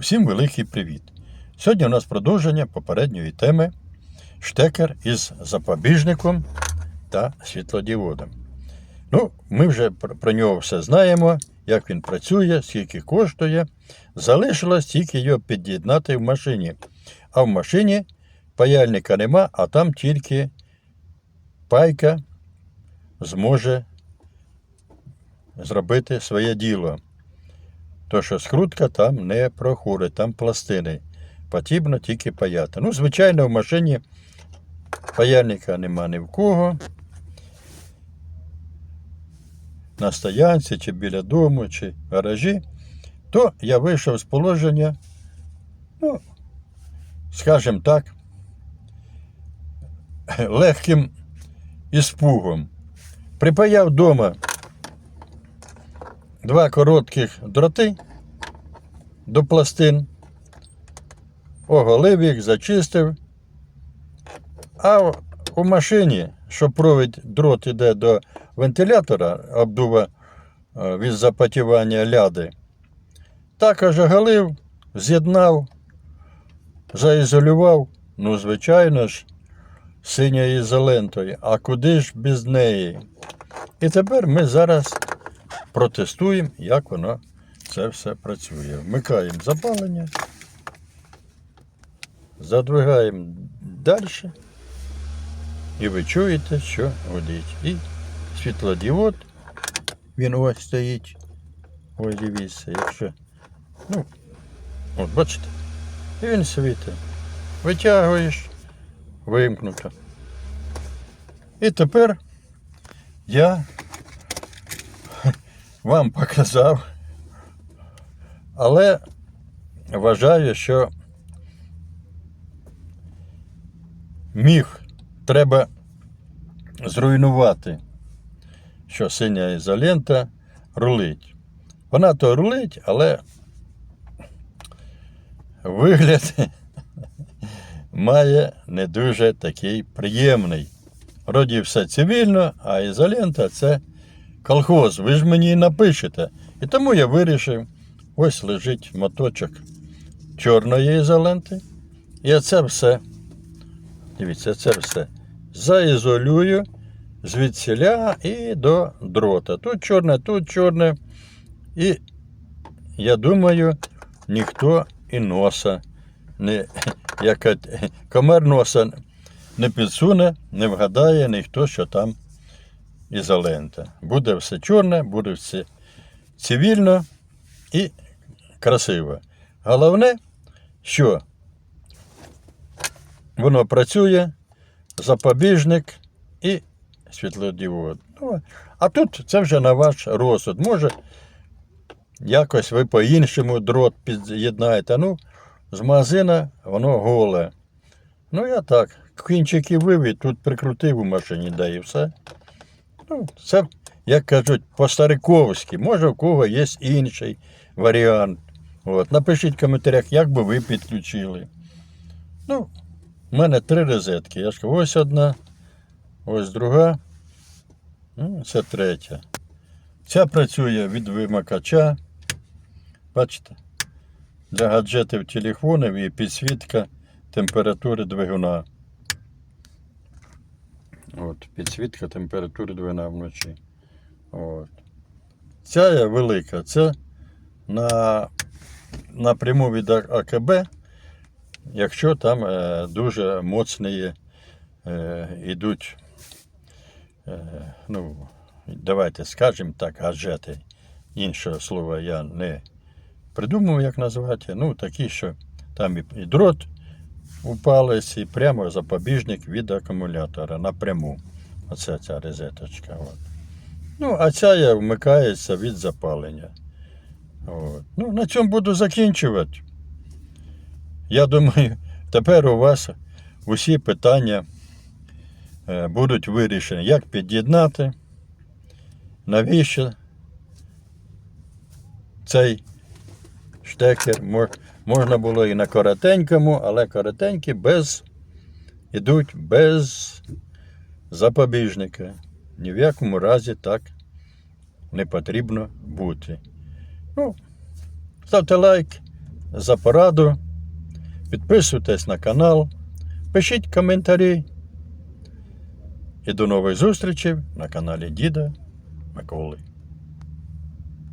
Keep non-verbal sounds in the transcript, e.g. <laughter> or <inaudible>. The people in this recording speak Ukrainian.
Усім великий привіт! Сьогодні у нас продовження попередньої теми штекер із запобіжником та світлодіодом. Ну, ми вже про нього все знаємо, як він працює, скільки коштує. Залишилось тільки його під'єднати в машині. А в машині паяльника нема, а там тільки пайка зможе зробити своє діло. То що скрутка там не проходить, там пластини. Потрібно тільки паяти. Ну, звичайно, в машині паяльника нема ні в кого. На стоянці, чи біля дому, чи в гаражі, то я вийшов з положення, ну, скажімо так, легким іспугом. Припаяв вдома два коротких дроти до пластин, оголив їх, зачистив. А у машині, що провід дрот іде до вентилятора, обдува е, від запотівання ляди, також оголив, з'єднав, заізолював, ну, звичайно ж, синьою ізолентою. А куди ж без неї? І тепер ми зараз протестуємо, як воно це все працює. Вмикаємо запалення, задвигаємо далі, і ви чуєте, що гудить. І світлодіод, він ось стоїть. Ось дивіться, якщо. Ну, от бачите, і він світить. Витягуєш, вимкнуто. І тепер я вам показав. Але вважаю, що міг треба зруйнувати, що синя ізолента рулить. Вона то рулить, але вигляд <laughs> має не дуже такий приємний. Вроді все цивільно, а ізолента це колхоз, ви ж мені напишете. І тому я вирішив, ось лежить моточок чорної ізоленти. І це все, дивіться, це все заізолюю звідсіля і до дрота. Тут чорне, тут чорне. І я думаю, ніхто і носа не, як комар носа не підсуне, не вгадає ніхто, що там ізолента. Буде все чорне, буде все цивільно і красиво. Головне, що воно працює, запобіжник і світлодіод. Ну, а тут це вже на ваш розсуд. Може, якось ви по-іншому дрот під'єднаєте. Ну, з магазина воно голе. Ну, я так, кінчики вивід, тут прикрутив у машині, да і все. Ну, це, як кажуть, по-стариковськи. Може, у кого є інший варіант. От. Напишіть в коментарях, як би ви підключили. Ну, в мене три розетки. Я ж кажу, ось одна, ось друга. Ну, це третя. Ця працює від вимикача. Бачите? Для гаджетів телефонів і підсвітка температури двигуна. От, підсвітка температури двигуна вночі. От. Ця є велика, це на, напряму від АКБ, якщо там е, дуже моцні е, йдуть, е, ну, давайте скажемо так, гаджети. Іншого слова я не придумав, як назвати. Ну, такі, що там і дрот упалець, і прямо запобіжник від акумулятора напряму. Оце ця розеточка. От. Ну, а ця вмикається від запалення. От. Ну, на цьому буду закінчувати. Я думаю, <laughs> тепер у вас усі питання е, будуть вирішені. Як під'єднати, навіщо цей штекер Мо- можна було і на коротенькому, але коротенькі без ідуть без запобіжника. Ні в якому разі так не потрібно бути. Ну, ставте лайк, за пораду. Підписуйтесь на канал, пишіть коментарі. І до нових зустрічей на каналі Діда Миколи.